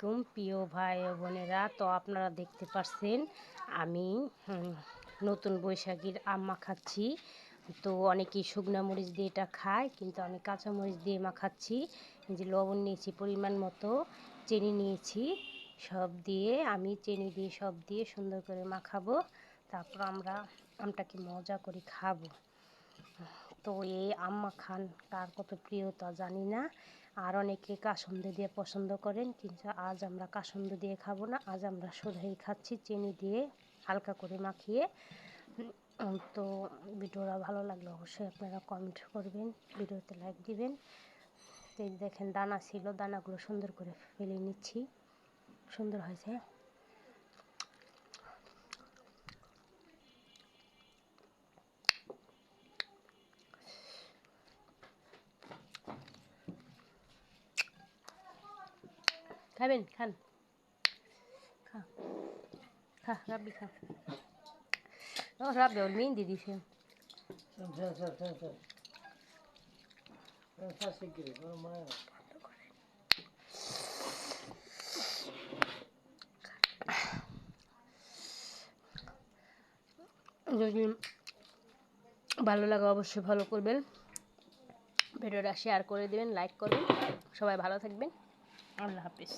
আলাইকুম, প্রিয় ভাই বোনেরা। তো আপনারা দেখতে পাচ্ছেন আমি নতুন বৈশাখীর আম মাখাচ্ছি তো অনেকেই শুকনা মরিচ দিয়ে এটা খায়, কিন্তু আমি কাঁচা মরিচ দিয়ে মাখাচ্ছি যে লবণ নিয়েছি পরিমাণ মতো, চিনি নিয়েছি, সব দিয়ে, আমি চিনি দিয়ে সব দিয়ে সুন্দর করে মাখাবো। তারপর আমরা আমটাকে মজা করে খাব। তো এই আম মাখান কার কত প্রিয় তা জানি না। আর অনেকে কাসন্দ দিয়ে পছন্দ করেন, কিন্তু আজ আমরা কাসন্দ দিয়ে খাব না, আজ আমরা সোধাই খাচ্ছি চিনি দিয়ে হালকা করে মাখিয়ে। তো ভিডিওটা ভালো লাগলে অবশ্যই আপনারা কমেন্ট করবেন, ভিডিওতে লাইক দিবেন। তো দেখেন দানা ছিল, দানাগুলো সুন্দর করে ফেলে নিচ্ছি। সুন্দর হয়েছে। খাবেন? খান। খা। খা রাব্বি খা। ও রাব্বি ওর মেহেন্দি দিছে যদি ভালো লাগে অবশ্যই ভালো করবেন। ভিডিওটা শেয়ার করে দেবেন লাইক করবেন। সবাই ভালো থাকবেন। আল্লাহ হাফিজ।